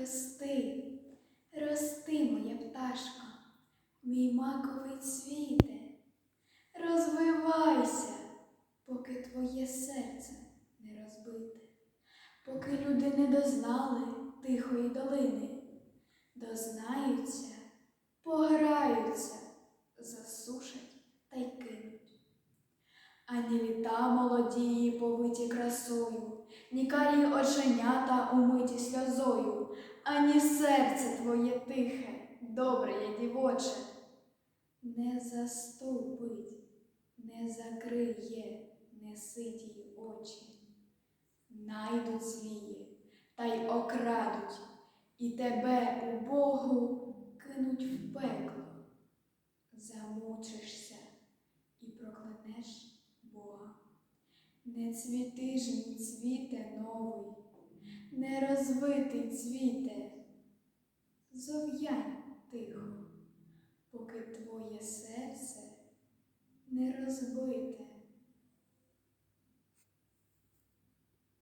Рости, рости, моя пташка, мій маковий цвіте, розвивайся, поки твоє серце не розбите, поки люди не дознали тихої долини, дознаються, пограються, засушать та й кинуть. Ані літа молодії, повиті красою, ні карі оченята умиті твоє тихе, добре є дівоче, не заступить, не закриє неситі очі. Найдуть злії та й окрадуть, і тебе, убогу, кинуть в пекло. Замучишся і проклянеш Бога. Не цвіти ж цвіте новий, не розвитий цвіте, зов'янь тихо, поки твоє серце не розбите.